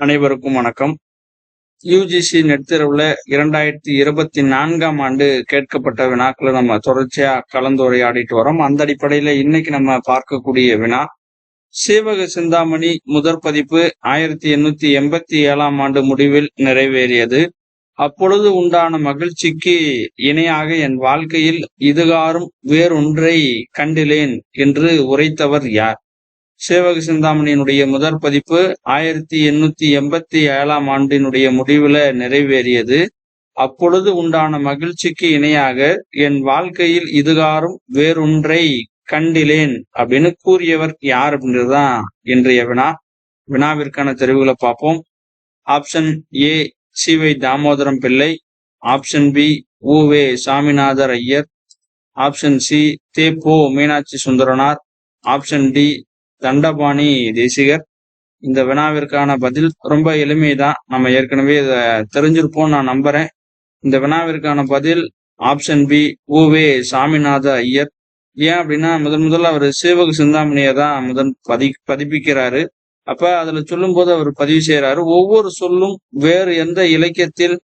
அனைவருக்கும் வணக்கம். UGC net தேர்வுல இரண்டாயிரத்தி இருபத்தி நான்காம் ஆண்டு கேட்கப்பட்ட வினாக்களை நம்ம தொடர்ச்சியா கலந்துரையாடிட்டு வரோம். அந்த அடிப்படையில இன்னைக்கு நம்ம பார்க்கக்கூடிய வினா சீவக சிந்தாமணி முதற் பதிப்பு ஆயிரத்தி எண்ணூத்தி எண்பத்தி ஏழாம் ஆண்டு முடிவில் நிறைவேறியது. அப்பொழுது உண்டான மகிழ்ச்சிக்கு இணையாக என் வாழ்க்கையில் இதுகாரும் வேறொன்றை கண்டிலேன் என்று உரைத்தவர் யார்? சேவக சிந்தாமணியினுடைய முதற் பதிப்பு ஆயிரத்தி எண்ணூத்தி எண்பத்தி ஏழாம் ஆண்டினுடைய முடிவுல நிறைவேறியது. அப்பொழுது உண்டான மகிழ்ச்சிக்கு இணையாக என் வாழ்க்கையில் இதுகாரும் வேறொன்றை கண்டிலேன் அப்படின்னு கூறியவர் யார் அப்படின்றதுதான் இன்றைய வினா. வினாவிற்கான தெரிவுகளை பார்ப்போம். Option A Sivai Damodaram Pillai. Option B Uve Saminathar Iyer. Option C Te Po Meenakshi Sundaranar. Option D Dhandapani Desikar. இந்த வினாவிற்கான பதில் ரொம்ப எளிமைதான். நம்ம ஏற்கனவே இதை தெரிஞ்சிருப்போம் நான் நம்புறேன். இந்த வினாவிற்கான பதில் ஆப்ஷன் பி ஊவே சாமிநாத ஐயர். ஏன் அப்படின்னா முதன் முதல்ல அவர் சேவக சிந்தாமணியை தான் முதன் பதி பதிப்பிக்கிறாரு. அப்ப அதுல சொல்லும் போது அவர் பதிவு செய்யறாரு ஒவ்வொரு சொல்லும் வேறு எந்த இலக்கியத்தில்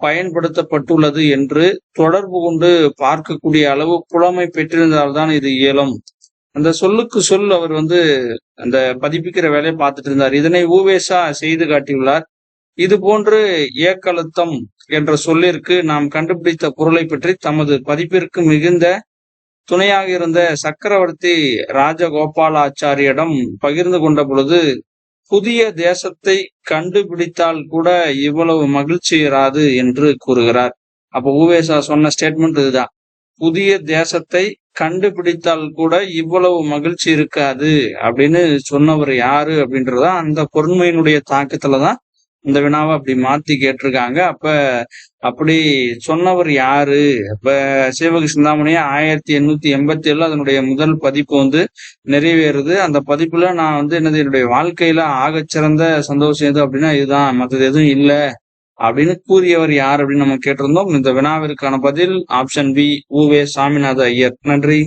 பயன்படுத்தப்பட்டுள்ளது என்று தொடர்பு கொண்டு பார்க்கக்கூடிய அளவு புலமை பெற்றிருந்தால்தான் இது இயலும். அந்த சொல்லுக்கு சொல் அவர் வந்து அந்த பதிப்பிக்கிற வேலையை பார்த்துட்டு இருந்தார். இதனை ஊவேசா செய்து காட்டியுள்ளார். இது போன்று ஏக்கழுத்தம் என்ற சொல்லிற்கு நாம் கண்டுபிடித்த பொருளை பற்றி தமது பதிப்பிற்கு மிகுந்த துணையாக இருந்த சக்கரவர்த்தி ராஜகோபாலாச்சாரியிடம் பகிர்ந்து கொண்ட பொழுது புதிய தேசத்தை கண்டுபிடித்தால் கூட இவ்வளவு மகிழ்ச்சி இராது என்று கூறுகிறார். அப்ப ஊவேசா சொன்ன ஸ்டேட்மெண்ட் இதுதான். புதிய தேசத்தை கண்டுபிடித்தால் கூட இவ்வளவு மகிழ்ச்சி இருக்காது அப்படின்னு சொன்னவர் யாரு அப்படின்றதான் அந்த பொறுமையினுடைய தாக்கத்துலதான் இந்த வினாவை அப்படி மாத்தி கேட்டிருக்காங்க. அப்ப அப்படி சொன்னவர் யாரு? அப்ப சிவக ஆயிரத்தி எண்ணூத்தி எண்பத்தி ஏழுல அதனுடைய முதல் பதிப்பு வந்து நிறைவேறுது. அந்த பதிப்புல நான் வந்து என்னது என்னுடைய வாழ்க்கையில ஆகச்சிறந்த சந்தோஷம் எது அப்படின்னா இதுதான். மற்றது எதுவும் இல்லை. அப்படின்னு கூறியவர் யார் அப்படின்னு நம்ம கேட்டிருந்தோம். இந்த வினாவிற்கான பதில் ஆப்ஷன் பி ஊவே சாமிநாத ஐயர். நன்றி.